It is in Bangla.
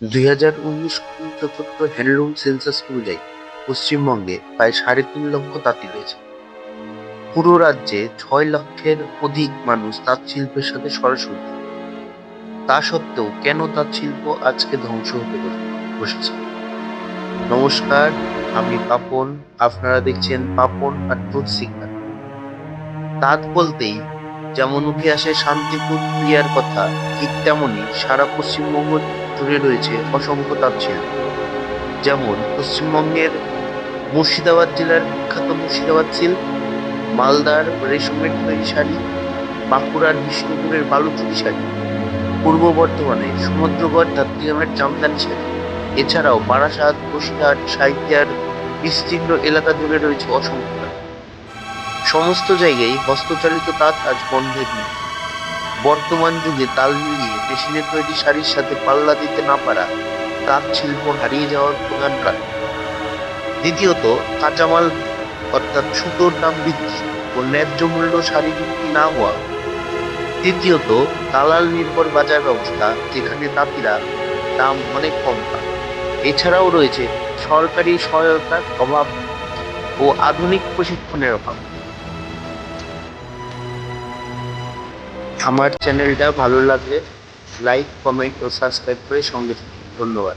দুই হাজার উনিশ চতুর্থ হ্যান্ডলুম সেন্সাস অনুযায়ী পশ্চিমবঙ্গে প্রায় সাড়ে তিন লক্ষ তাঁতি রয়েছে। পুরো রাজ্যে ছয় লক্ষের অধিক মানুষ তাঁত শিল্পের সাথে সরাসরি তা সত্ত্বেও কেন তাঁত শিল্প আজকে ধ্বংস হতে বসেছে? নমস্কার, আমি পাপন। আপনারা দেখছেন পাপন আর ট্রুথ সিগন্যাল। তাঁত বলতেই যেমন উঠে আসে শান্তিপুর ক্রিয়ার কথা, ঠিক তেমনই সারা পশ্চিমবঙ্গ জুড়ে রয়েছে অসংখ্য তাঁত শিল্প যেমন পশ্চিমবঙ্গের মুর্শিদাবাদ জেলার বিখ্যাত মুর্শিদাবাদ সিল্ক, মালদার রেশমের তৈরি শাড়ি, বাঁকুড়ার বিষ্ণুপুরের বালুচুরি শাড়ি, পূর্ব বর্ধমানে সমুদ্রগড় চট্টগ্রামের জামদানি শাড়ি, এছাড়াও বারাসাত বসিরহাট সাহিত্যার বিস্তীর্ণ এলাকা জুড়ে রয়েছে অসংখ্য সমস্ত জায়গায় হস্তচালিত তাঁত আজ বন্ধের মুখে বর্তমান যুগে তাল মিলিয়ে মেশিনের তৈরি শাড়ির সাথে পাল্লা দিতে না পারা তাঁত শিল্প হারিয়ে যাওয়ার প্রধান কারণ। দ্বিতীয়ত কাঁচামাল অর্থাৎ সুতোর দাম বৃদ্ধি ও ন্যায্য মূল্য শাড়ি বিক্রি না হওয়া। তৃতীয়ত, দালাল নির্ভর বাজার ব্যবস্থা, যেখানে তাঁতিরা দাম অনেক কম পায়। এছাড়াও রয়েছে সরকারি সহায়তার অভাব ও আধুনিক প্রশিক্ষণের অভাব। আমার চ্যানেলটা ভালো লাগলে লাইক কমেন্ট ও সাবস্ক্রাইব করে সঙ্গে। ধন্যবাদ